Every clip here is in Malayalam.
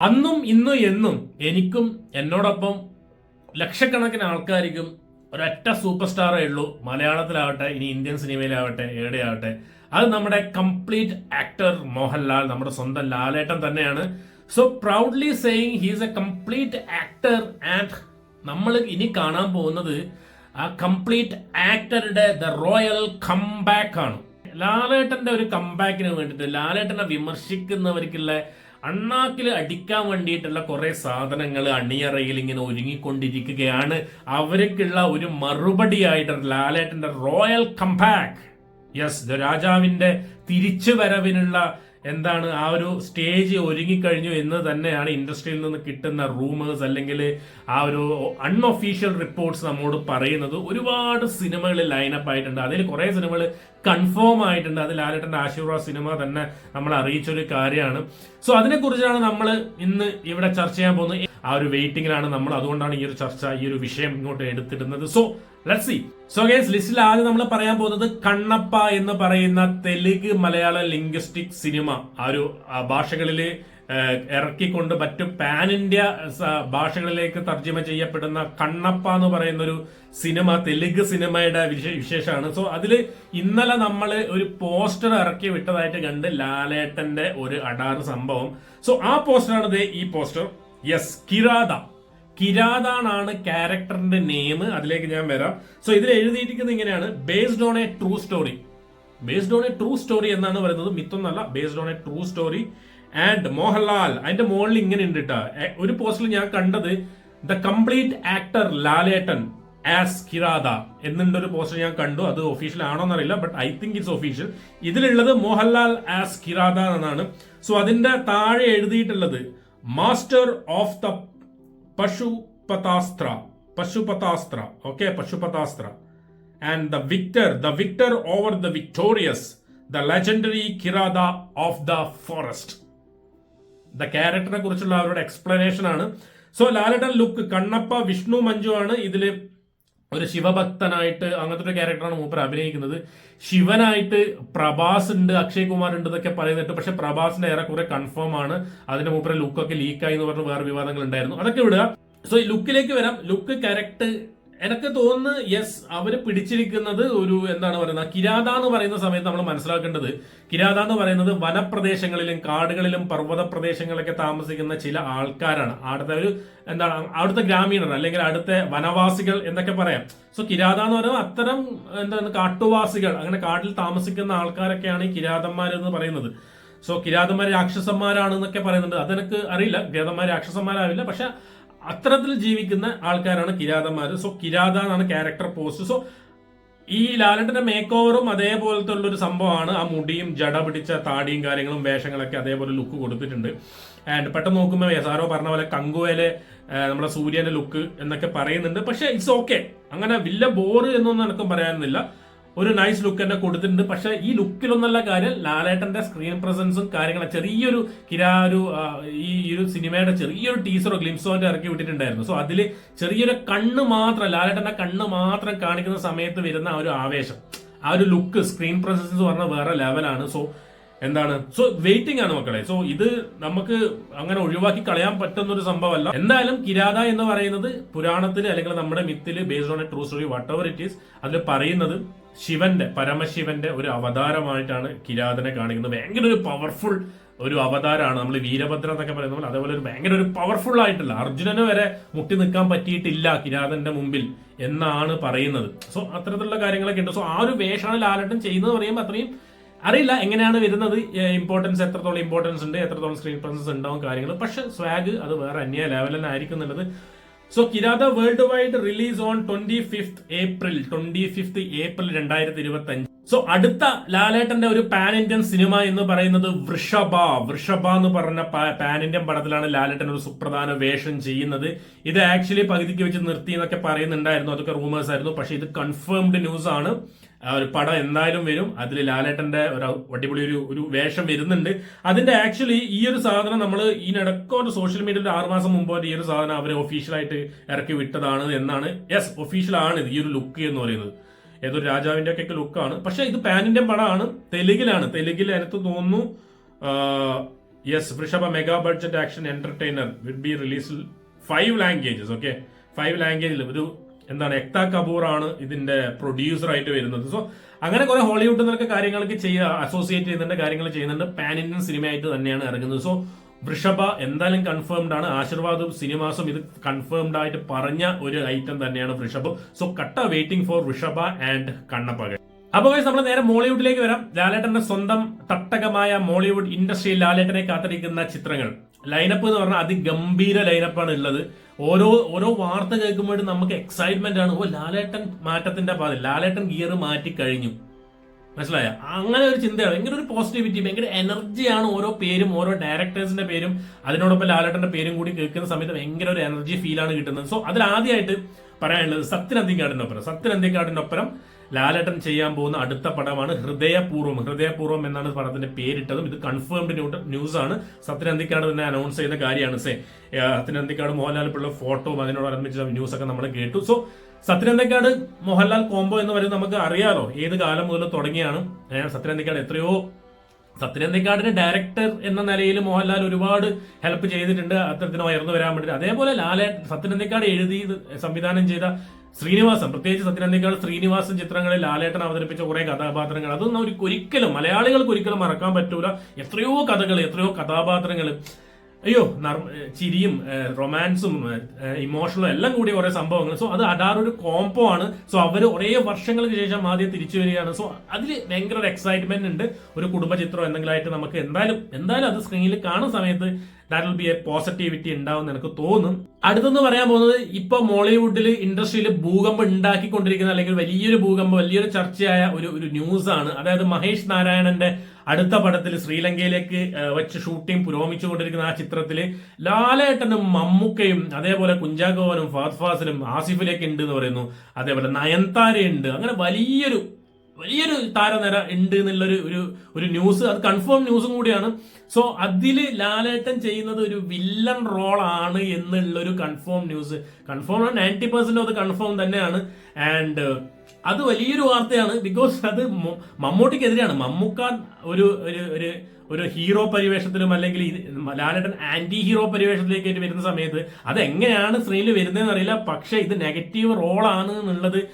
അന്നും ഇന്നും എന്നും എനിക്കും എന്നോടൊപ്പം ലക്ഷക്കണക്കിന് ആൾക്കാർക്കും ഒരൊറ്റ സൂപ്പർ സ്റ്റാറേ ഉള്ളൂ. മലയാളത്തിലാവട്ടെ ഇനി ഇന്ത്യൻ സിനിമയിലാവട്ടെ എവിടെയാവട്ടെ അത് നമ്മുടെ കംപ്ലീറ്റ് ആക്ടർ മോഹൻലാൽ നമ്മുടെ സ്വന്തം ലാലേട്ടൻ തന്നെയാണ്. So proudly saying he's a complete actor and നമ്മൾ ഇനി കാണാൻ പോകുന്നത് ആ കംപ്ലീറ്റ് ആക്ടറുടെ ദ റോയൽ കംബാക്ക് ആണ്. ലാലേട്ടന്റെ ഒരു കംബാക്കിന് വേണ്ടിയിട്ട് ലാലേട്ടനെ വിമർശിക്കുന്നവർക്കുള്ള അണ്ണാക്കിൽ അടിക്കാൻ വേണ്ടിയിട്ടുള്ള കുറെ സാധനങ്ങൾ അണിയറയിൽ ഇങ്ങനെ ഒരുങ്ങിക്കൊണ്ടിരിക്കുകയാണ്. അവർക്കുള്ള ഒരു മറുപടിയായിട്ട് ലാലേട്ടന്റെ റോയൽ കംബാക്ക്. യെസ് രാജാവിന്റെ തിരിച്ചു വരവിനുള്ള എന്താണ് ആ ഒരു സ്റ്റേജ് ഒരുങ്ങിക്കഴിഞ്ഞു എന്ന് തന്നെയാണ് ഇൻഡസ്ട്രിയിൽ നിന്ന് കിട്ടുന്ന റൂമേഴ്സ് അല്ലെങ്കിൽ ആ ഒരു അൺഒഫീഷ്യൽ റിപ്പോർട്ട്സ് നമ്മോട് പറയുന്നത്. ഒരുപാട് സിനിമകൾ ലൈനപ്പ് ആയിട്ടുണ്ട്. അതിൽ കുറെ സിനിമകൾ കൺഫേം ആയിട്ടുണ്ട്. അത് ലാലേട്ടന്റെ ആശീർവാദ് സിനിമ തന്നെ നമ്മൾ അറിയിച്ചൊരു കാര്യമാണ്. സോ അതിനെക്കുറിച്ചാണ് നമ്മൾ ഇന്ന് ഇവിടെ ചർച്ച ചെയ്യാൻ പോകുന്നത്. ആ ഒരു വെയിറ്റിംഗിലാണ് നമ്മൾ. അതുകൊണ്ടാണ് ഈ ഒരു ചർച്ച ഈ ഒരു വിഷയം ഇങ്ങോട്ട് എടുത്തിടുന്നത്. So let see so guys ലിസ്റ്റിൽ ആദ്യം നമ്മൾ പറയാൻ പോകുന്നത് കണ്ണപ്പ എന്ന് പറയുന്ന തെലുഗ് മലയാള ലിംഗ്വിസ്റ്റിക് സിനിമ ആ ഒരു ഭാഷകളിൽ ഇറക്കിക്കൊണ്ട് മറ്റു പാൻ ഇന്ത്യ ഭാഷകളിലേക്ക് തർജമ ചെയ്യപ്പെടുന്ന കണ്ണപ്പ എന്ന് പറയുന്ന ഒരു സിനിമ തെലുഗ് സിനിമയുടെ വിശേ- വിശേഷമാണ്. സോ അതിൽ ഇന്നലെ നമ്മൾ ഒരു പോസ്റ്റർ ഇറക്കി വിട്ടതായിട്ട് കണ്ട് ലാലേട്ടന്റെ ഒരു അടാറ് സംഭവം. സോ ആ പോസ്റ്ററാണ് ഈ പോസ്റ്റർ. യെസ് കിരാത. കിരാതാണാണ് ക്യാരക്ടറിന്റെ നെയിം. അതിലേക്ക് ഞാൻ വരാം. സോ ഇതിൽ എഴുതിയിരിക്കുന്നത് ഇങ്ങനെയാണ്. Based on a true story based on a true story എന്നാണ് പറയുന്നത്. മിത്തൊന്നല്ല. Based on a true story and Mohanlal അതിന്റെ മുകളിൽ ഇങ്ങനെ ഉണ്ട് കേട്ടോ ഒരു പോസ്റ്റിൽ ഞാൻ കണ്ടത് the complete actor Lalettan as Kirata എന്നുണ്ട് ഒരു പോസ്റ്റർ ഞാൻ കണ്ടു. അത് ഒഫീഷ്യൽ ആണോ എന്നറിയില്ല but I think it's official ഇതിലുള്ളത് മോഹൻലാൽ ആസ് കിരാത എന്നാണ്. സോ അതിന്റെ താഴെ എഴുതിയിട്ടുള്ളത് master of the Pashupatastra Pashupatastra okay Pashupatastra and the victor the victor over the victorious the legendary Kirata of the forest the ക്യാരക്ടറിനെ കുറിച്ചുള്ള അവരുടെ എക്സ്പ്ലനേഷൻ ആണ്. സോ ലാലട്ടൻ ലുക്ക് കണ്ണപ്പ വിഷ്ണു മഞ്ജു ആണ് ഇതിൽ ഒരു ശിവഭക്തനായിട്ട് അങ്ങനത്തെ ഒരു ക്യാരക്ടറാണ് മൂപ്പർ അഭിനയിക്കുന്നത്. ശിവനായിട്ട് പ്രഭാസ് ഉണ്ട് അക്ഷയ് കുമാർ ഉണ്ട് എന്നൊക്കെ പറയുന്നുണ്ട് പക്ഷെ പ്രഭാസിന്റെ ഏറെ ഏറെക്കുറെ കൺഫേം ആണ്. അതിന്റെ മൂപ്പറെ ലുക്കൊക്കെ ലീക്കായി എന്ന് പറഞ്ഞ് വേറെ വിവാദങ്ങൾ ഉണ്ടായിരുന്നു അതൊക്കെ വിടുക. സോ ഈ ലുക്കിലേക്ക് വരാം. ലുക്ക് കറക്റ്റ് എനിക്ക് തോന്നുന്നു യെസ് അവർ പിടിച്ചിരിക്കുന്നത് ഒരു എന്താണ് പറയുന്നത് കിരാത എന്ന് പറയുന്ന സമയത്ത് നമ്മൾ മനസ്സിലാക്കേണ്ടത് കിരാത എന്ന് പറയുന്നത് വനപ്രദേശങ്ങളിലും കാടുകളിലും പർവത പ്രദേശങ്ങളിലൊക്കെ താമസിക്കുന്ന ചില ആൾക്കാരാണ്. അവിടുത്തെ ഒരു എന്താണ് അവിടുത്തെ ഗ്രാമീണർ അല്ലെങ്കിൽ അവിടുത്തെ വനവാസികൾ എന്നൊക്കെ പറയാം. സോ കിരാത എന്ന് പറയുന്നത് അത്തരം എന്താണ് കാട്ടുവാസികൾ അങ്ങനെ കാട്ടിൽ താമസിക്കുന്ന ആൾക്കാരൊക്കെയാണ് ഈ കിരാതന്മാർ എന്ന് പറയുന്നത്. സോ കിരാതന്മാർ രാക്ഷസന്മാരാണെന്നൊക്കെ പറയുന്നുണ്ട്. അതെനിക്ക് അറിയില്ല. കിരാതന്മാർ രാക്ഷസന്മാരാവില്ല. പക്ഷെ അത്തരത്തിൽ ജീവിക്കുന്ന ആൾക്കാരാണ് കിരാതന്മാർ സോ കിരാത എന്നാണ് ക്യാരക്ടർ പോസ്റ്റ് സോ ഈ ലാലട്ടന്റെ മേക്ക് ഓവറും അതേപോലത്തെ ഉള്ളൊരു സംഭവമാണ്. ആ മുടിയും ജട പിടിച്ച താടിയും കാര്യങ്ങളും വേഷങ്ങളൊക്കെ അതേപോലെ ലുക്ക് കൊടുത്തിട്ടുണ്ട്. ആൻഡ് പെട്ടെന്ന് നോക്കുമ്പോൾ സാറോ പറഞ്ഞ പോലെ കങ്കുവേലെ നമ്മുടെ സൂര്യന്റെ ലുക്ക് എന്നൊക്കെ പറയുന്നുണ്ട്. പക്ഷെ ഇറ്റ്സ് ഓക്കെ അങ്ങനെ വില്ല ബോറ് എന്നൊന്നും എനിക്കും പറയാനൊന്നുമില്ല ഒരു നൈസ് ലുക്ക് തന്നെ കൊടുത്തിട്ടുണ്ട്. പക്ഷേ ഈ ലുക്കിലൊന്നല്ല കാര്യം. ലാലേട്ടന്റെ സ്ക്രീൻ പ്രസൻസും കാര്യങ്ങളും. ചെറിയൊരു കിരാ ഒരു ഈ ഒരു സിനിമയുടെ ചെറിയൊരു ടീസറോ ഗ്ലിംസോ ഇറക്കി വിട്ടിട്ടുണ്ടായിരുന്നു. സോ അതിൽ ചെറിയൊരു കണ്ണ് മാത്രം ലാലേട്ടന്റെ കണ്ണ് മാത്രം കാണിക്കുന്ന സമയത്ത് വരുന്ന ആ ഒരു ആവേശം. ആ ഒരു ലുക്ക് സ്ക്രീൻ പ്രസൻസ് എന്ന് പറഞ്ഞാൽ വേറെ ലെവലാണ് സോ എന്താണ്? സോ വെയിറ്റിംഗ് ആണ് മക്കളെ. സോ ഇത് നമുക്ക് അങ്ങനെ ഒഴിവാക്കി കളയാൻ പറ്റുന്ന ഒരു സംഭവമല്ല. എന്തായാലും കിരാത എന്ന് പറയുന്നത് പുരാണത്തിൽ അല്ലെങ്കിൽ നമ്മുടെ Mittal based on a true story whatever it is അതിൽ പറയുന്നത് ശിവന്റെ പരമശിവന്റെ ഒരു അവതാരമായിട്ടാണ് കിരാതനെ കാണിക്കുന്നത്. ഭയങ്കര ഒരു പവർഫുൾ ഒരു അവതാരമാണ്. നമ്മൾ വീരഭദ്ര എന്നൊക്കെ പറയുന്ന പോലെ അതേപോലെ ഒരു ഭയങ്കര ഒരു പവർഫുൾ ആയിട്ടുള്ള അർജുനന് വരെ മുട്ടി നിൽക്കാൻ പറ്റിയിട്ടില്ല കിരാതന്റെ മുമ്പിൽ എന്നാണ് പറയുന്നത്. സോ അത്തരത്തിലുള്ള കാര്യങ്ങളൊക്കെ ഉണ്ട്. സോ ആ ഒരു വേഷമാണ് ലാലട്ടൻ ചെയ്യുന്നത് പറയുമ്പോൾ അത്രയും അറിയില്ല എങ്ങനെയാണ് വരുന്നത്. ഇമ്പോർട്ടൻസ് എത്രത്തോളം ഇമ്പോർട്ടൻസ് ഉണ്ട് എത്രത്തോളം സ്ക്രീൻ പ്രസൻസ് ഉണ്ടാവും കാര്യങ്ങൾ പക്ഷെ സ്വാഗ് അത് വേറെ അന്യ ലെവലിൽ ആയിരിക്കും എന്നുള്ളത് so Kirata world wide release on twenty fifth April twenty fifth April രണ്ടായിരത്തി ഇരുപത്തി അഞ്ച് സോ അടുത്ത ലാലേട്ടന്റെ ഒരു പാൻ ഇന്ത്യൻ സിനിമ എന്ന് പറയുന്നത് വൃഷഭ. വൃഷഭ എന്ന് പറഞ്ഞ പാൻ ഇന്ത്യൻ പടത്തിലാണ് ലാലേട്ടൻ ഒരു സുപ്രധാന വേഷം ചെയ്യുന്നത്. ഇത് ആക്ച്വലി പകുതിക്ക് വെച്ച് നിർത്തി എന്നൊക്കെ പറയുന്നുണ്ടായിരുന്നു. അതൊക്കെ റൂമേഴ്സ് ആയിരുന്നു. പക്ഷെ ഇത് കൺഫേംഡ് ന്യൂസ് ആണ്. ഒരു പടം എന്തായാലും വരും. അതിൽ ലാലേട്ടന്റെ ഒരു അടിപൊളി ഒരു ഒരു വേഷം വരുന്നുണ്ട്. അതിന്റെ ആക്ച്വലി ഈ ഒരു സാധനം നമ്മൾ ഈ ഒരു സോഷ്യൽ മീഡിയയിൽ ആറ് മാസം മുമ്പ് ഈ ഒരു സാധനം അവരെ ഒഫീഷ്യലായിട്ട് ഇറക്കി വിട്ടതാണ് എന്നാണ്. യെസ് ഒഫീഷ്യൽ ആണ് ഈ ഒരു ലുക്ക് എന്ന് പറയുന്നത്. ഏതൊരു രാജാവിന്റെ ഒക്കെ ലുക്കാണ് പക്ഷെ ഇത് പാനിന്റെ പടമാണ്. തെലുങ്കിലാണ് തെലുങ്കിൽ എനിക്ക് തോന്നുന്നു yes Vrishabha mega budget action entertainer will be release five languages okay five ലാംഗ്വേജിൽ ഒരു എന്താണ് എക്ത കപൂർ ആണ് ഇതിന്റെ പ്രൊഡ്യൂസർ ആയിട്ട് വരുന്നത്. സോ അങ്ങനെ കുറെ ഹോളിവുഡ് നിന്നൊക്കെ കാര്യങ്ങളൊക്കെ ചെയ്യുക അസോസിയേറ്റ് ചെയ്യുന്നുണ്ട് കാര്യങ്ങൾ ചെയ്യുന്നുണ്ട്. പാൻ ഇന്ത്യൻ സിനിമയായിട്ട് തന്നെയാണ് ഇറങ്ങുന്നത്. സോ വൃഷഭ എന്തായാലും കൺഫേംഡ് ആണ്. ആശീർവാദും സിനിമാസും ഇത് കൺഫേംഡ് ആയിട്ട് പറഞ്ഞ ഒരു ഐറ്റം തന്നെയാണ് വൃഷഭ്. സോ കട്ട വെയിറ്റിംഗ് ഫോർ വൃഷഭ ആൻഡ് കണ്ണപ്പകൻ അപ്പൊ നമ്മൾ നേരെ മോളിവുഡിലേക്ക് വരാം. ലാലേട്ടന്റെ സ്വന്തം തട്ടകമായ മോളിവുഡ് ഇൻഡസ്ട്രിയിൽ ലാലേട്ടനെ കാത്തിരിക്കുന്ന ചിത്രങ്ങൾ. ലൈനപ്പ് എന്ന് പറഞ്ഞാൽ അതിഗംഭീര ലൈനപ്പാണ് ഉള്ളത്. ഓരോ ഓരോ വാർത്ത കേൾക്കുമ്പോഴും നമുക്ക് എക്സൈറ്റ്മെന്റ് ആണ്. ഓ ലാലേട്ടൻ മാറ്റത്തിന്റെ പാതി. ലാലേട്ടൻ ഗിയർ മാറ്റി കഴിഞ്ഞു. മനസ്സിലായ? അങ്ങനെ ഒരു ചിന്തയാണ്. ഭയങ്കര ഒരു പോസിറ്റിവിറ്റി ഭയങ്കര എനർജിയാണ് ഓരോ പേരും ഓരോ ഡയറക്ടേഴ്സിന്റെ പേരും അതിനോടൊപ്പം ലാലേട്ടന്റെ പേരും കൂടി കേൾക്കുന്ന സമയത്ത് ഭയങ്കര ഒരു എനർജി ഫീലാണ് കിട്ടുന്നത്. സോ അതിൽ ആദ്യമായിട്ട് പറയാനുള്ളത് സത്യൻ ഒപ്പരം സത്യൻ ഒപ്പരം ലാലേട്ടൻ ചെയ്യാൻ പോകുന്ന അടുത്ത പടമാണ് ഹൃദയപൂർവം. ഹൃദയപൂർവം എന്നാണ് പടത്തിന്റെ പേരിട്ടതും. ഇത് കൺഫേംഡ് ന്യൂസ് ആണ് സത്യനന്ദിക്കാട് തന്നെ അനൗൺസ് ചെയ്യുന്ന കാര്യമാണ് സേ. സത്യനന്ദിക്കാട് മോഹൻലാൽ പിള്ള ഫോട്ടോയും അതിനോടനുബന്ധിച്ച ന്യൂസ് ഒക്കെ നമ്മൾ കേട്ടു. സോ സത്യനന്ദക്കാട് മോഹൻലാൽ കോംബോ എന്ന് പറയുന്നത് നമുക്ക് അറിയാലോ ഏത് കാലം മുതൽ തുടങ്ങിയാണ്. സത്യനന്ദക്കാട് എത്രയോ സത്യനന്ദിക്കാടിന് ഡയറക്ടർ എന്ന നിലയിൽ മോഹൻലാൽ ഒരുപാട് ഹെൽപ്പ് ചെയ്തിട്ടുണ്ട്. അത്തരത്തിന് ഉയർന്നു വരാൻ വേണ്ടി അതേപോലെ ലാലേ സത്യനന്ദിക്കാട് എഴുതി സംവിധാനം ചെയ്ത ശ്രീനിവാസൻ പ്രത്യേകിച്ച് സത്യനന്ദിക്കാട് ശ്രീനിവാസൻ ചിത്രങ്ങളിൽ ലാലേട്ടൻ അവതരിപ്പിച്ച കുറെ കഥാപാത്രങ്ങൾ. അതൊന്നും ഒരു ഒരിക്കലും മലയാളികൾക്ക് ഒരിക്കലും മറക്കാൻ പറ്റൂല. എത്രയോ കഥകൾ എത്രയോ കഥാപാത്രങ്ങൾ അയ്യോ ചിരിയും റൊമാൻസും ഇമോഷണലും എല്ലാം കൂടി കുറേ സംഭവങ്ങൾ. സോ അത് അടാർ ഒരു കോംബോ ആണ്. സോ അവർ ഒരേ വർഷങ്ങൾക്ക് ശേഷം ആദ്യം തിരിച്ചു വരികയാണ്. സോ അതിൽ ഭയങ്കര ഒരു എക്സൈറ്റ്മെന്റ് ഉണ്ട്. ഒരു കുടുംബ ചിത്രം എന്തെങ്കിലും ആയിട്ട് നമുക്ക് എന്തായാലും എന്തായാലും അത് സ്ക്രീനിൽ കാണുന്ന സമയത്ത് that will be a positivity ഉണ്ടാവും എനിക്ക് തോന്നും. അടുത്തെന്ന് പറയാൻ പോകുന്നത് ഇപ്പൊ മോളിവുഡിൽ ഇൻഡസ്ട്രിയിൽ ഭൂകമ്പം ഉണ്ടാക്കിക്കൊണ്ടിരിക്കുന്ന അല്ലെങ്കിൽ വലിയൊരു ഭൂകമ്പം വലിയൊരു ചർച്ചയായ ഒരു ഒരു ന്യൂസ് ആണ്. അതായത് മഹേഷ് നാരായണന്റെ അടുത്ത പടത്തിൽ ശ്രീലങ്കയിലേക്ക് വെച്ച് ഷൂട്ടിംഗ് പുരോഗമിച്ചുകൊണ്ടിരിക്കുന്ന ആ ചിത്രത്തിൽ ലാലേട്ടനും മമ്മൂക്കയും അതേപോലെ കുഞ്ചാക്കോവനും ഫാദ് ഫാസിലും ആസിഫിലേക്ക് ഉണ്ട് എന്ന് പറയുന്നു. അതേപോലെ നയൻതാരയുണ്ട് അങ്ങനെ വലിയൊരു വലിയൊരു താരനിര ഉണ്ട് എന്നുള്ളൊരു ഒരു ഒരു ന്യൂസ് അത് കൺഫേം ന്യൂസും കൂടിയാണ്. സോ അതിൽ ലാലേട്ടൻ ചെയ്യുന്നത് ഒരു വില്ലൻ റോൾ ആണ് എന്നുള്ളൊരു confirm news confirm ninety percent അത് കൺഫേം തന്നെയാണ്. ആൻഡ് അത് വലിയൊരു വാർത്തയാണ്. ബിക്കോസ് അത് മമ്മൂട്ടിക്കെതിരെയാണ്. മമ്മൂക്കാൻ ഒരു ഒരു ഒരു ഹീറോ പരിവേഷത്തിലും അല്ലെങ്കിൽ ലാലേട്ടൻ ആന്റി ഹീറോ പരിവേഷത്തിലേക്ക് വരുന്ന സമയത്ത് അത് എങ്ങനെയാണ് സ്ക്രീനിൽ വരുന്നതെന്ന് അറിയില്ല പക്ഷേ ഇത് നെഗറ്റീവ് റോളാണ് എന്നുള്ളത്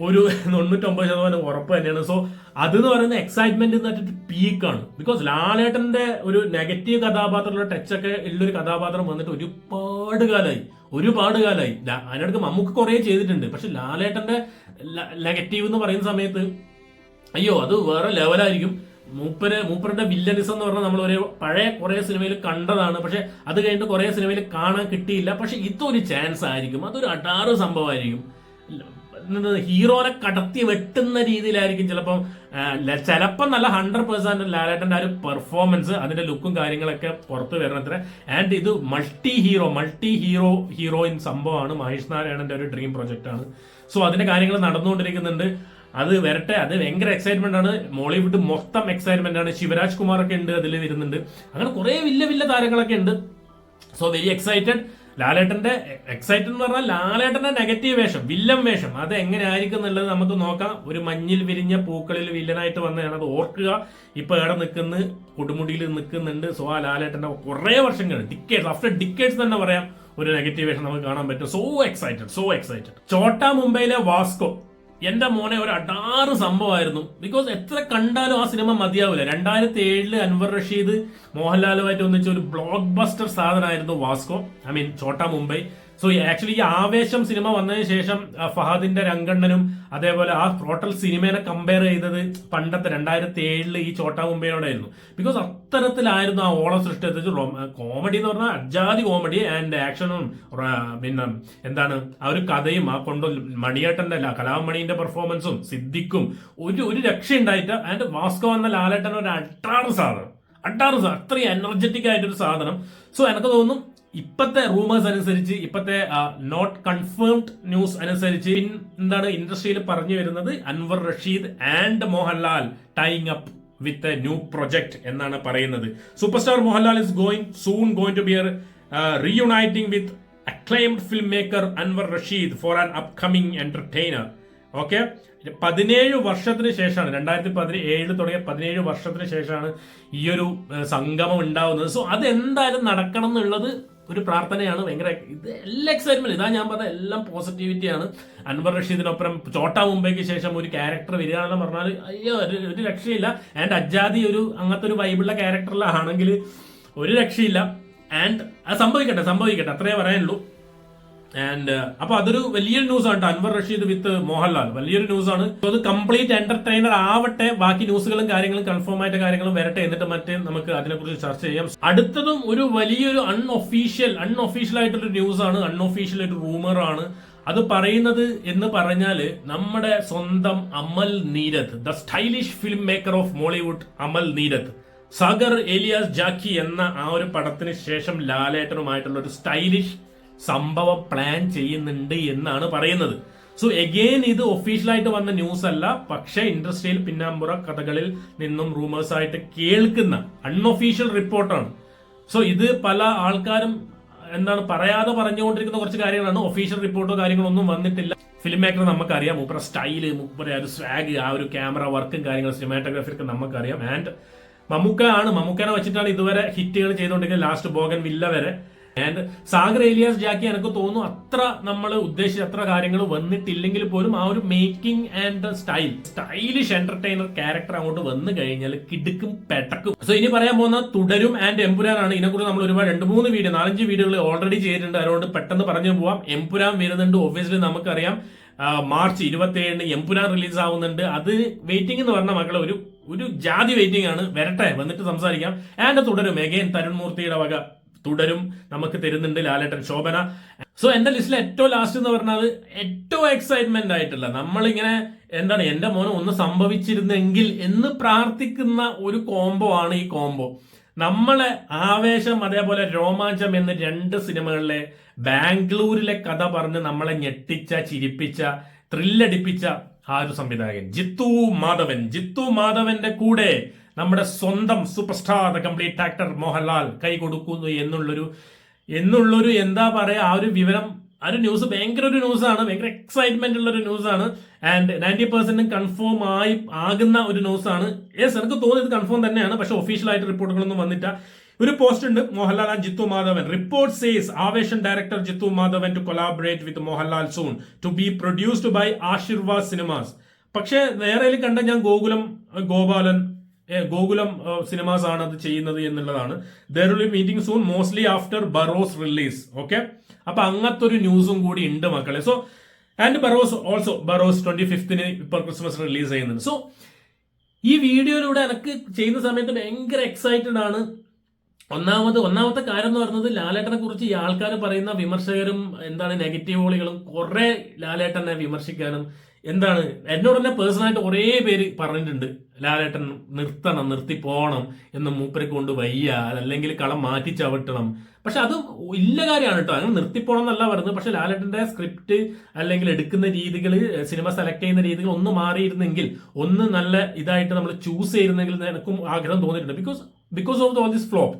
ഒരു തൊണ്ണൂറ്റൊമ്പത് ശതമാനം ഉറപ്പ് തന്നെയാണ്. സോ അതെന്ന് പറയുന്ന എക്സൈറ്റ്മെന്റ് എന്ന് പറഞ്ഞിട്ട് പീക്കാണ് ബിക്കോസ് ലാലേട്ടന്റെ ഒരു നെഗറ്റീവ് കഥാപാത്രമുള്ള ടച്ചൊക്കെ ഉള്ളൊരു കഥാപാത്രം വന്നിട്ട് ഒരുപാട് കാലമായി ഒരുപാട് കാലമായി അതിനടുക്ക് മമ്മൂക്ക് കുറെ ചെയ്തിട്ടുണ്ട്. പക്ഷെ ലാലേട്ടന്റെ നെഗറ്റീവ് എന്ന് പറയുന്ന സമയത്ത് അയ്യോ അത് വേറെ ലെവലായിരിക്കും മൂപ്പര് മൂപ്പരുടെ വില്ലനിസം എന്ന് പറഞ്ഞാൽ നമ്മൾ ഒരു പഴയ കുറെ സിനിമയിൽ കണ്ടതാണ്. പക്ഷെ അത് കഴിഞ്ഞിട്ട് കുറെ സിനിമയിൽ കാണാൻ കിട്ടിയില്ല. പക്ഷെ ഇതൊരു ചാൻസ് ആയിരിക്കും. അതൊരു അടാറ് സംഭവമായിരിക്കും. ഹീറോനെ കടത്തി വെട്ടുന്ന രീതിയിലായിരിക്കും ചിലപ്പം ചിലപ്പം നല്ല ഹൺഡ്രഡ് പെർസെന്റ് ലാലേട്ടന്റെ ആ ഒരു പെർഫോമൻസ് അതിന്റെ ലുക്കും കാര്യങ്ങളൊക്കെ പുറത്തു വരണത്ര. ആൻഡ് ഇത് multi hero multi hero heroine സംഭവമാണ് മഹേഷ് നാരായണന്റെ ഒരു ഡ്രീം ആണ്. സോ അതിന്റെ കാര്യങ്ങൾ നടന്നുകൊണ്ടിരിക്കുന്നുണ്ട്. അത് വരട്ടെ അത് ഭയങ്കര എക്സൈറ്റ്മെന്റ് ആണ്. മോളിവുഡ് മൊത്തം എക്സൈറ്റ്മെന്റ് ആണ്. ശിവരാജ് കുമാർ ഒക്കെ ഉണ്ട് അതിൽ വരുന്നുണ്ട്. അങ്ങനെ കുറെ വലിയ വലിയ താരങ്ങളൊക്കെ ഉണ്ട്. സോ വെരി എക്സൈറ്റഡ് ലാലേട്ടന്റെ എക്സൈറ്റഡ് എന്ന് പറഞ്ഞാൽ ലാലേട്ടന്റെ നെഗറ്റീവ് വേഷം വില്ലൻ വേഷം. അത് എങ്ങനെ ആയിരിക്കും എന്നുള്ളത് നമുക്ക് നോക്കാം. ഒരു മഞ്ഞിൽ വിരിഞ്ഞ പൂക്കളിൽ വില്ലനായിട്ട് വന്നതാണ് അത് ഓർക്കുക. ഇപ്പൊ എവിടെ നിൽക്കുന്ന? കൊടുമുടിയിൽ നിൽക്കുന്നുണ്ട്. സോ ആ ലാലേട്ടന്റെ കുറെ വർഷങ്ങൾ ഡിക്കേഡ്സ് ആഫ്റ്റർ ഡിക്കേഡ്സ് തന്നെ പറയാം. ഒരു നെഗറ്റീവ് വേഷം നമുക്ക് കാണാൻ പറ്റും. So excited so excited Chotta മുംബൈയിലെ വാസ്കോ. എന്റെ മോനെ ഒരു അടാറ് സംഭവമായിരുന്നു. ബിക്കോസ് എത്ര കണ്ടാലും ആ സിനിമ മതിയാവില്ല. രണ്ടായിരത്തി ഏഴിൽ അൻവർ റഷീദ് മോഹൻലാലുമായിട്ട് ഒന്നിച്ച ഒരു ബ്ലോക്ക് ബസ്റ്റർ സാധനമായിരുന്നു Vasco. I mean Chotta Mumbai. So actually ഈ ആവേശം സിനിമ വന്നതിന് ശേഷം ഫഹദിന്റെ രംഗണ്ണനും അതേപോലെ ആ ടോട്ടൽ സിനിമേനെ കമ്പയർ ചെയ്തത് പണ്ടത്തെ രണ്ടായിരത്തി ഏഴിൽ ഈ ചോട്ടാ മുംബൈയോടായിരുന്നു ബിക്കോസ് അത്തരത്തിലായിരുന്നു ആ ഓളം സൃഷ്ടിച്ചത്. കോമഡി എന്ന് പറഞ്ഞാൽ അജാതി കോമഡി ആൻഡ് ആക്ഷനും പിന്നെ എന്താണ് ആ ഒരു കഥയും ആ കൊണ്ട് മണിയേട്ടന്റെ കലാമണിന്റെ പെർഫോമൻസും സിദ്ധിക്കും ഒരു ഒരു രക്ഷയുണ്ടായിട്ട് ആൻഡ് വാസ്കോ എന്ന ലാലേട്ടൻ ഒരു അട്ടാറ് സാധനം. അട്ടാറ് സാധനം അത്രയും എനർജറ്റിക് ആയിട്ടൊരു സാധനം. സോ എനിക്ക് തോന്നുന്നു ഇപ്പത്തെ റൂമേഴ്സ് അനുസരിച്ച് ഇപ്പത്തെ നോട്ട് കൺഫേംഡ് ന്യൂസ് അനുസരിച്ച് എന്താണ് ഇൻഡസ്ട്രിയിൽ പറഞ്ഞു വരുന്നത്? Anwar Rasheed and Mohanlal tying up with a new project എന്നാണ് പറയുന്നത്. Super star Mohanlal is going soon going to be reuniting with acclaimed film maker Anwar Rasheed for an upcoming entertainer okay പതിനേഴ് വർഷത്തിന് ശേഷമാണ് രണ്ടായിരത്തി പതിനേഴ് തുടങ്ങിയ പതിനേഴ് വർഷത്തിന് ശേഷമാണ് ഈ ഒരു സംഗമം ഉണ്ടാവുന്നത്. സോ അത് എന്തായാലും നടക്കണം എന്നുള്ളത് ഒരു പ്രാർത്ഥനയാണ് ഭയങ്കര ഇത് എല്ലാ എക്സൈറ്റ്മെന്റ് ഇതാ ഞാൻ പറഞ്ഞ എല്ലാം പോസിറ്റിവിറ്റിയാണ് അൻവർ റഷീദിനൊപ്പം ചോട്ടാ മുംബൈക്ക് ശേഷം ഒരു ക്യാരക്ടർ വരികയാണെന്ന് പറഞ്ഞാൽ അയ്യോ ഒരു ഒരു രക്ഷയില്ല. ആൻഡ് അജാദി ഒരു അങ്ങനത്തെ ഒരു വൈബിളുള്ള ക്യാരക്ടറിലാണെങ്കിൽ ഒരു രക്ഷയില്ല. ആൻഡ് അത് സംഭവിക്കട്ടെ സംഭവിക്കട്ടെ അത്രേ പറയാനുള്ളൂ. ആൻഡ് അപ്പൊ അതൊരു വലിയൊരു ന്യൂസ് ആണ്. അൻവർ റഷീദ് വിത്ത് മോഹൻലാൽ. വലിയൊരു ന്യൂസ് ആണ്. അത് കംപ്ലീറ്റ് എന്റർടൈനർ ആവട്ടെ ബാക്കി ന്യൂസുകളും കാര്യങ്ങളും കൺഫേം ആയിട്ട് കാര്യങ്ങളും വരട്ടെ എന്നിട്ട് മറ്റേ നമുക്ക് അതിനെക്കുറിച്ച് ചർച്ച ചെയ്യാം. അടുത്തതും ഒരു വലിയൊരു അൺഒഫീഷ്യൽ അൺഒഫീഷ്യൽ ആയിട്ടുള്ള ന്യൂസ് ആണ്. അൺഒഫീഷ്യൽ ആയിട്ട് റൂമർ ആണ്. അത് പറയുന്നത് എന്ന് പറഞ്ഞാൽ നമ്മുടെ സ്വന്തം Amal Neerad the stylish film maker of Mollywood Amal Neerad Sagar alias Jacky എന്ന ആ ഒരു പടത്തിന് ശേഷം ലാലേട്ടനുമായിട്ടുള്ള ഒരു സ്റ്റൈലിഷ് സംഭവം പ്ലാൻ ചെയ്യുന്നുണ്ട് എന്നാണ് പറയുന്നത്. സോ എഗെയിൻ ഇത് ഒഫീഷ്യലായിട്ട് വന്ന ന്യൂസ് അല്ല. പക്ഷേ ഇൻഡസ്ട്രിയിൽ പിന്നാമ്പുറ കഥകളിൽ നിന്നും റൂമേഴ്സ് ആയിട്ട് കേൾക്കുന്ന അൺഒഫീഷ്യൽ റിപ്പോർട്ടാണ് സോ ഇത് പല ആൾക്കാരും എന്താണ് പറയാതെ പറഞ്ഞുകൊണ്ടിരിക്കുന്ന കുറച്ച് കാര്യങ്ങളാണ്. ഒഫീഷ്യൽ റിപ്പോർട്ടോ കാര്യങ്ങളൊന്നും വന്നിട്ടില്ല. ഫിലിം മേക്കർ നമുക്കറിയാം. മൂപ്പര സ്റ്റൈൽ മൂപ്പര ഒരു സ്വാഗ് ആ ഒരു ക്യാമറ വർക്കും കാര്യങ്ങളും സിനിമാറ്റോഗ്രാഫിയൊക്കെ നമുക്കറിയാം. ആൻഡ് മമ്മൂക്ക ആണ്. മമ്മൂക്കനെ വെച്ചിട്ടാണ് ഇതുവരെ ഹിറ്റുകൾ ചെയ്തുകൊണ്ടിരിക്കുന്നത് ലാസ്റ്റ് ബോഗൻ വില്ല വരെ. ആൻഡ് സാഗർ ഏലിയാസ് ജാക്കി എനിക്ക് തോന്നുന്നു അത്ര നമ്മൾ ഉദ്ദേശിച്ച അത്ര കാര്യങ്ങൾ വന്നിട്ടില്ലെങ്കിൽ പോലും ആ ഒരു making and style stylish entertainer character അങ്ങോട്ട് വന്നു കഴിഞ്ഞാൽ കിടുക്കും പെട്ടക്കും സോ ഇനി പറയാൻ പോകുന്ന തുടരും ആൻഡ് എംപുരാനാണ്. ഇതിനെക്കുറിച്ച് നമ്മൾ ഒരുപാട് രണ്ട് മൂന്ന് വീഡിയോ നാലഞ്ച് വീഡിയോകൾ ഓൾറെഡി ചെയ്തിട്ടുണ്ട്. അതുകൊണ്ട് പെട്ടെന്ന് പറഞ്ഞു പോവാം. എംപുരാൻ വരുന്നുണ്ട് ഒബ്വിയസ്ലി നമുക്കറിയാം. മാർച്ച് ഇരുപത്തി ഏഴിന് എംപുരാൻ റിലീസ് ആവുന്നുണ്ട്. അത് വെയിറ്റിംഗ് എന്ന് പറഞ്ഞ മക്കളെ ഒരു ഒരു ജാതി വെയിറ്റിംഗ് ആണ്. വരട്ടെ വന്നിട്ട് സംസാരിക്കാം. ആൻഡ് തുടരും എഗെയിൻ തരുൺ മൂർത്തിയുടെ വക. തുടരും നമുക്ക് തരുന്നുണ്ട് ലാലേട്ടൻ ശോഭന. സോ എന്റെ ലിസ്റ്റിൽ ഏറ്റവും ലാസ്റ്റ് എന്ന് പറഞ്ഞാൽ ഏറ്റവും എക്സൈറ്റ്മെന്റ് ആയിട്ടുള്ള നമ്മളിങ്ങനെ എന്താണ് എന്റെ മോനെ ഒന്ന് സംഭവിച്ചിരുന്നെങ്കിൽ എന്ന് പ്രാർത്ഥിക്കുന്ന ഒരു കോംബോ ആണ് ഈ കോംബോ നമ്മളെ ആവേശം അതേപോലെ രോമാഞ്ചം എന്ന രണ്ട് സിനിമകളിലെ ബാംഗ്ലൂരിലെ കഥ പറഞ്ഞ് നമ്മളെ ഞെട്ടിച്ച ചിരിപ്പിച്ച ത്രില്ലടിപ്പിച്ച ആ ഒരു സംവിധായകൻ. ജിത്തു മാധവൻ. ജിത്തു മാധവന്റെ കൂടെ നമ്മുടെ സ്വന്തം super star the complete actor Mohanlal കൈ കൊടുക്കുന്നു എന്നുള്ളൊരു എന്നുള്ളൊരു എന്താ പറയുക ആ ഒരു വിവരം ആ ഒരു ന്യൂസ് ഭയങ്കര ഒരു ന്യൂസാണ് ഭയങ്കര എക്സൈറ്റ്മെന്റ് ഉള്ള ഒരു ന്യൂസാണ് ആൻഡ് നയന്റി പെർസെന്റ് കൺഫേം ആയി ആകുന്ന ഒരു ന്യൂസാണ് യെസ് എനിക്ക് തോന്നിയത് കൺഫേം തന്നെയാണ് പക്ഷെ ഒഫീഷ്യൽ ആയിട്ട് റിപ്പോർട്ടുകളൊന്നും വന്നിട്ട ഒരു പോസ്റ്റ് ഉണ്ട് Mohanlal and Jithu Madhavan. Report says Aavesham director Jithu Madhavan to collaborate with Mohanlal soon to be produced by Aashirvad Cinemas പക്ഷേ വേറെ കണ്ട ഞാൻ ഗോകുലം ഗോപാലൻ ഗോകുലം സിനിമാസ് ആണ് അത് ചെയ്യുന്നത് എന്നുള്ളതാണ്. There will meeting soon mostly after Barroz release okay അപ്പൊ അങ്ങനത്തെ ഒരു ന്യൂസും കൂടി ഉണ്ട് മക്കളെ. So and Barroz also Barroz twenty ഫിഫ്തിന് ഇപ്പോൾ ക്രിസ്മസ് റിലീസ് ചെയ്യുന്നുണ്ട്. സോ ഈ വീഡിയോയിലൂടെ എനിക്ക് ചെയ്യുന്ന സമയത്ത് ഭയങ്കര എക്സൈറ്റഡ് ആണ്. ഒന്നാമത് ഒന്നാമത്തെ കാര്യം എന്ന് പറയുന്നത് ലാലേട്ടനെ കുറിച്ച് ഈ ആൾക്കാർ പറയുന്ന വിമർശകരും എന്താണ് നെഗറ്റീവ് ഓളികളും കുറെ ലാലേട്ടനെ വിമർശിക്കാനും എന്താണ്? എന്നോട് തന്നെ പേഴ്സണലായിട്ട് കുറേ പേര് പറഞ്ഞിട്ടുണ്ട്. ലാലേട്ടൻ നിർത്തണം നിർത്തി പോകണം എന്ന് മൂപ്പരെ കൊണ്ട് വയ്യ. അല്ലെങ്കിൽ കളം മാറ്റി ചവിട്ടണം. പക്ഷെ അത് ഇല്ല കാര്യമാണ് കേട്ടോ അങ്ങനെ നിർത്തിപ്പോണം എന്നല്ല പറയുന്നത്. പക്ഷെ ലാലേട്ടന്റെ സ്ക്രിപ്റ്റ് അല്ലെങ്കിൽ എടുക്കുന്ന രീതികൾ സിനിമ സെലക്ട് ചെയ്യുന്ന രീതികൾ ഒന്ന് മാറിയിരുന്നെങ്കിൽ ഒന്ന് നല്ല ഇതായിട്ട് നമ്മൾ ചൂസ് ചെയ്തിരുന്നെങ്കിൽ എനിക്കും ആഗ്രഹം തോന്നിയിട്ടുണ്ട്. Because because of all this flop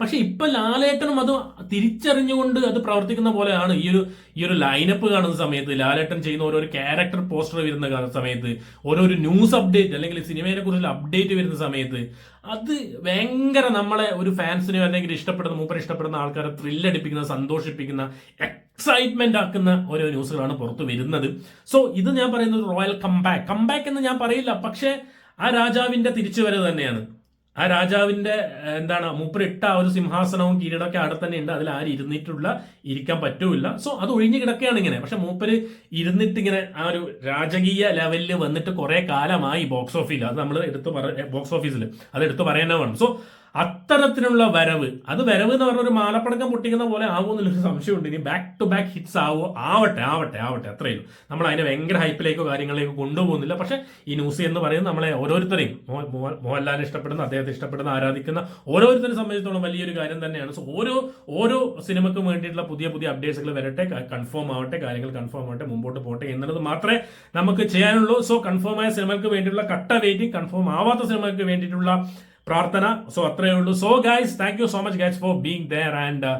പക്ഷെ ഇപ്പൊ ലാലേട്ടനും അത് തിരിച്ചറിഞ്ഞുകൊണ്ട് അത് പ്രവർത്തിക്കുന്ന പോലെയാണ് ഈ ഒരു ഈ ഒരു ലൈനപ്പ് കാണുന്ന സമയത്ത്. ലാലേട്ടൻ ചെയ്യുന്ന ഓരോ ക്യാരക്ടർ പോസ്റ്റർ വരുന്ന സമയത്ത്. ഓരോ ന്യൂസ് അപ്ഡേറ്റ് അല്ലെങ്കിൽ സിനിമയെ കുറിച്ചുള്ള അപ്ഡേറ്റ് വരുന്ന സമയത്ത്. അത് ഭയങ്കര നമ്മളെ ഒരു ഫാൻസിനെ അല്ലെങ്കിൽ ഇഷ്ടപ്പെടുന്ന മൂപ്പർ ഇഷ്ടപ്പെടുന്ന ആൾക്കാരെ ത്രില്ലടിപ്പിക്കുന്ന സന്തോഷിപ്പിക്കുന്ന എക്സൈറ്റ്മെന്റ് ആക്കുന്ന ഓരോ ന്യൂസുകളാണ് പുറത്തു വരുന്നത്. സോ ഇത് ഞാൻ പറയുന്നത് റോയൽ കംബാക്ക് കംബാക്ക് എന്ന് ഞാൻ പറയില്ല. പക്ഷേ ആ രാജാവിന്റെ തിരിച്ചുവരവ് തന്നെയാണ്. ആ രാജാവിന്റെ എന്താണ് മൂപ്പർ ഇട്ട ആ ഒരു സിംഹാസനവും കിരീടമൊക്കെ അവിടെ തന്നെ ഉണ്ട്. അതിൽ ആരും ഇരുന്നിട്ടുള്ള ഇരിക്കാൻ പറ്റൂല സോ അത് ഒഴിഞ്ഞു കിടക്കുകയാണ് ഇങ്ങനെ. പക്ഷെ മൂപ്പര് ഇരുന്നിട്ട് ഇങ്ങനെ ആ ഒരു രാജകീയ ലെവലിൽ വന്നിട്ട് കുറെ കാലമായി ബോക്സ് ഓഫീസിൽ അത് നമ്മൾ എടുത്ത് ബോക്സ് ഓഫീസിൽ അത് എടുത്തു പറയാനേ വേണം സോ അത്തരത്തിലുള്ള വരവ്. അത് വരവ് എന്ന് പറഞ്ഞ ഒരു മാലപ്പടക്കം പൊട്ടിക്കുന്ന പോലെ ആവുമെന്നുള്ളൊരു സംശയമുണ്ട്. ഇനി ബാക്ക് ടു ബാക്ക് ഹിറ്റ്സ് ആവോ? ആവട്ടെ ആവട്ടെ ആവട്ടെ. അത്രയും നമ്മൾ അതിനെ ഭയങ്കര ഹൈപ്പിലേക്കോ കാര്യങ്ങളിലേക്കോ കൊണ്ടുപോകുന്നില്ല. പക്ഷെ ഈ ന്യൂസ് എന്ന് പറയുന്നത് നമ്മളെ ഓരോരുത്തരെയും മോ- മോ- മോഹൻലാലിനെ ഇഷ്ടപ്പെടുന്ന അദ്ദേഹത്തെ ഇഷ്ടപ്പെടുന്ന ആരാധിക്കുന്ന ഓരോരുത്തരെ സംബന്ധിച്ചിടത്തോളം വലിയൊരു കാര്യം തന്നെയാണ്. സോ ഓരോ ഓരോ സിനിമയ്ക്കും വേണ്ടിയിട്ടുള്ള പുതിയ പുതിയ അപ്ഡേറ്റ്സുകൾ വരട്ടെ കൺഫേം ആവട്ടെ കാര്യങ്ങൾ കൺഫേം ആവട്ടെ മുമ്പോട്ട് പോട്ടെ എന്നുള്ളത് മാത്രമേ നമുക്ക് ചെയ്യാനുള്ളൂ. സോ കൺഫേം ആയ സിനിമകൾക്ക് വേണ്ടിയിട്ടുള്ള കട്ട വെയിറ്റിംഗ് കൺഫേം ആവാത്ത സിനിമകൾക്ക് വേണ്ടിയിട്ടുള്ള പ്രാർത്ഥന. സോ അത്രയേ ഉള്ളൂ. So guys thank you so much guys for being there and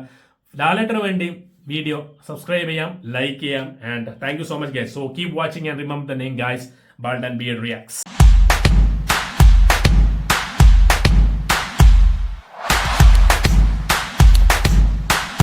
ലാലേട്ടന് വേണ്ടി വീഡിയോ സബ്സ്ക്രൈബ് ചെയ്യാം ലൈക്ക് ചെയ്യാം. And thank you so much guys so keep watching and remember the name guys bald and beard Reacts.